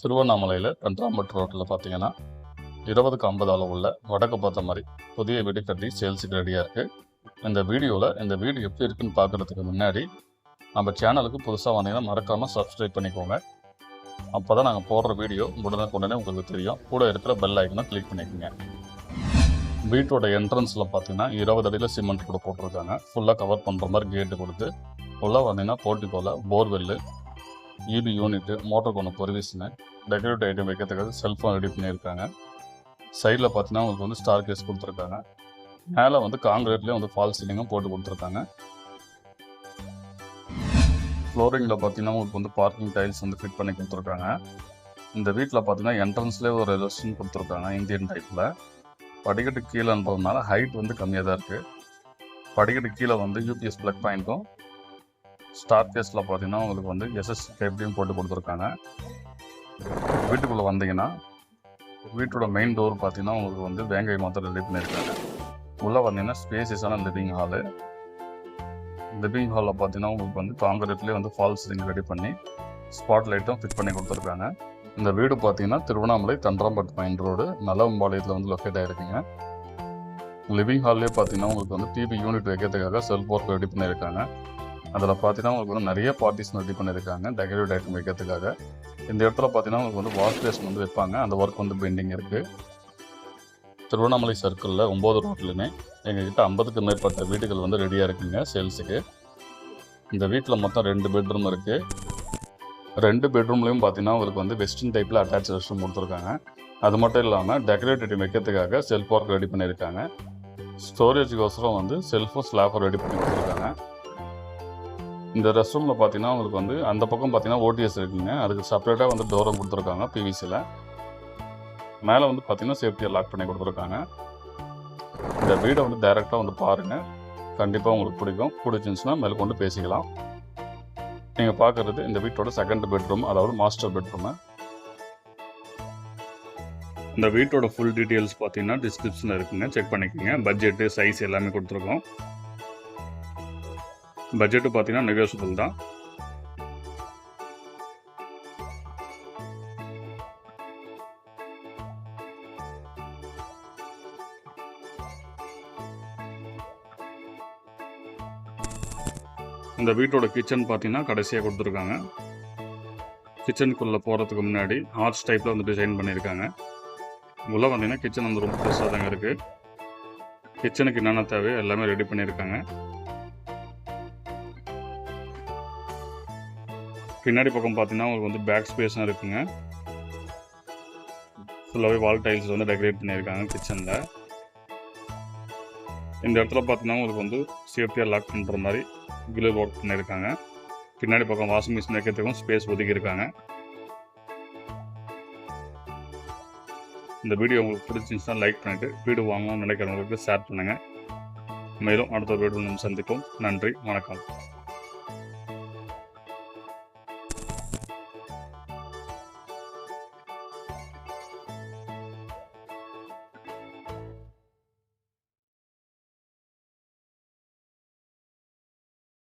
திருவண்ணாமலையில் தன்றாம்பட்டு ரோட்டில் பார்த்தீங்கன்னா இருபதுக்கு ஐம்பது அளவுள்ள வடக்கு பார்த்த மாதிரி புதிய வீடு கட்டி சேல்ஸுக்கு ரெடியாக இருக்குது இந்த வீடியோவில் இந்த வீடு எப்படி இருக்குன்னு பார்க்குறதுக்கு முன்னாடி நம்ம சேனலுக்கு புதுசாக வந்தீங்கன்னா மறக்காமல் சப்ஸ்கிரைப் பண்ணிக்கோங்க. அப்போ தான் நாங்கள் போடுற வீடியோ உடனே உங்களுக்கு தெரியும். கூட இருக்கிற பெல் ஐக்கனை கிளிக் பண்ணிக்கோங்க. வீட்டோட என்ட்ரன்ஸில் பார்த்தீங்கன்னா இருபது அடியில் சிமெண்ட் கூட போட்டிருக்காங்க. ஃபுல்லாக கவர் பண்ணுற மாதிரி கேட்டு கொடுத்து. ஃபுல்லாக வந்தீங்கன்னா போர்ட்டிக்கோல போர்வெல்லு ஈபி யூனிட்டு மோட்டர் கொண்டு சர்வீஸ்னு டெக்கரேட்டிவ் ஐட்டம் வைக்கிறதுக்காக செல்ஃபோன் ரெடி பண்ணியிருக்காங்க. சைடில் பார்த்தீங்கன்னா உங்களுக்கு வந்து ஸ்டார் கேஸ் கொடுத்துருக்காங்க. மேலே வந்து காங்கிரீட்லேயும் வந்து ஃபால் சீலிங்கும் போட்டு கொடுத்துருக்காங்க. ஃப்ளோரிங்கில் பார்த்தீங்கன்னா உங்களுக்கு வந்து பார்க்கிங் டைல்ஸ் வந்து ஃபிட் பண்ணி கொடுத்துருக்காங்க. இந்த வீட்டில் பார்த்தீங்கன்னா என்ட்ரன்ஸ்லேயே ஒரு ரெஸ்டன் கொடுத்துருக்காங்க இந்தியன் டைப்பில் படிக்கட்டு கீழேன்றதுனால ஹைட் வந்து கம்மியாக தான் இருக்குது படிக்கட்டு கீழே வந்து யூபிஎஸ் ப்ளக் பாயிண்ட்டும் ஸ்டார் கேஸில் பார்த்தீங்கன்னா உங்களுக்கு வந்து எஸ்எஸ் கேபியும் போட்டு கொடுத்துருக்காங்க. வீட்டுக்குள்ளே வந்தீங்கன்னா வீட்டோட மெயின் டோர் பார்த்தீங்கன்னா உங்களுக்கு வந்து வேங்கை மாத்திரம் ரெடி பண்ணியிருக்காங்க உள்ளே வந்தீங்கன்னா ஸ்பேசியஸான லிவிங் ஹாலு லிவிங் ஹாலில் பார்த்தீங்கன்னா உங்களுக்கு வந்து காங்கிரீட்லேயே வந்து ஃபால் சீலிங் ரெடி பண்ணி ஸ்பாட் லைட்டும் ஃபிட் பண்ணி கொடுத்துருக்காங்க. இந்த வீடு பார்த்தீங்கன்னா திருவண்ணாமலை தண்டராம்பட்டு மைன் ரோடு நலம்பாளையத்தில் வந்து லொக்கேட் ஆகிருக்குங்க லிவிங் ஹால்லே பார்த்தீங்கன்னா உங்களுக்கு வந்து டிவி யூனிட் வைக்கிறதுக்காக செல்ஃப் ஒர்க் ரெடி பண்ணியிருக்காங்க அதில் பார்த்தீங்கன்னா உங்களுக்கு வந்து நிறைய பார்ட்டிஸ் ரெடி பண்ணியிருக்காங்க டெக்கரேட் ஐட்டம் வைக்கிறதுக்காக. இந்த இடத்துல பார்த்தீங்கன்னா உங்களுக்கு வந்து வாஷ் பேஷன் வந்து வைப்பாங்க. அந்த ஒர்க் வந்து பெண்டிங் இருக்குது திருவண்ணாமலை சர்க்கிளில் ஒம்பது ரோட்லையுமே எங்ககிட்ட ஐம்பதுக்கு மேற்பட்ட வீடுகள் வந்து ரெடியாக இருக்குங்க சேல்ஸுக்கு இந்த வீட்டில் மொத்தம் ரெண்டு பெட்ரூம் இருக்குது ரெண்டு பெட்ரூம்லேயும் பார்த்தீங்கன்னா உங்களுக்கு வந்து வெஸ்டர்ன் டைப்பில் அட்டாச் ரெஸ்ட் ரூம் கொடுத்துருக்காங்க. அது மட்டும் இல்லாமல் டெக்கரேட்டிவ் வைக்கிறதுக்காக செல்ஃப் ஒர்க் ரெடி பண்ணியிருக்காங்க. ஸ்டோரேஜுக்கோசரம் வந்து செல்ஃபும் ஸ்லாஃபும் ரெடி பண்ணி இந்த ரெஸ்ட் ரூமில் பார்த்தீங்கன்னா உங்களுக்கு வந்து அந்த பக்கம் பார்த்தீங்கன்னா ஓடிஎஸ் இருக்குங்க. அதுக்கு செப்பரேட்டாக வந்து டோரும் கொடுத்துருக்காங்க பிவிசியில் மேலே வந்து பார்த்தீங்கன்னா சேஃப்டியை லாக் பண்ணி கொடுத்துருக்காங்க. இந்த வீடை வந்து டைரெக்டாக வந்து பாருங்கள் கண்டிப்பாக உங்களுக்கு பிடிக்கும். பிடிச்சிருந்துச்சுன்னா மேலே கொண்டு பேசிக்கலாம். நீங்கள் பார்க்குறது இந்த வீட்டோட செகண்ட் பெட்ரூம் அதாவது மாஸ்டர் பெட்ரூமு இந்த வீட்டோட ஃபுல் டீட்டெயில்ஸ் பார்த்தீங்கன்னா டிஸ்கிரிப்ஷனில் இருக்குங்க. செக் பண்ணிக்கோங்க. பட்ஜெட்டு சைஸ் எல்லாமே கொடுத்துருக்கோம். பட்ஜெட்டு பார்த்தீங்கன்னா நெகோசியபிள் தான் இந்த வீட்டோட கிச்சன் பார்த்தீங்கன்னா கடைசியாக கொடுத்துருக்காங்க. கிச்சனுக்குள்ளே போகிறதுக்கு முன்னாடி ஆர்ச் டைப்பில் வந்து டிசைன் பண்ணியிருக்காங்க உள்ளே வந்தீங்கன்னா கிச்சன் வந்து ரொம்ப பெருசாக தாங்க இருக்குது கிச்சனுக்கு என்னென்ன தேவையோ எல்லாமே ரெடி பண்ணியிருக்காங்க பின்னாடி பக்கம் பார்த்தீங்கன்னா உங்களுக்கு வந்து பேக் ஸ்பேஸும் இருக்குங்க. ஃபுல்லாகவே வால் டைல்ஸ் வந்து டெக்கரேட் பண்ணியிருக்காங்க கிச்சனில் இந்த இடத்துல பார்த்தீங்கன்னா உங்களுக்கு வந்து சேஃப்டியாக லாக் பண்ணுற மாதிரி கிலர் ஒர்க் பண்ணியிருக்காங்க. பின்னாடி பக்கம் வாஷிங் மிஷின் வைக்கிறதுக்கும் ஸ்பேஸ் ஒதுக்கியிருக்காங்க இந்த வீடியோ உங்களுக்கு பிடிச்சிருந்துச்சுன்னா லைக் பண்ணிவிட்டு வீடு வாங்கணும்னு நினைக்கிறவங்களுக்கு ஷேர் பண்ணுங்கள் மேலும் அடுத்த வீடியோ நம்ம சந்திப்போம். நன்றி வணக்கம்.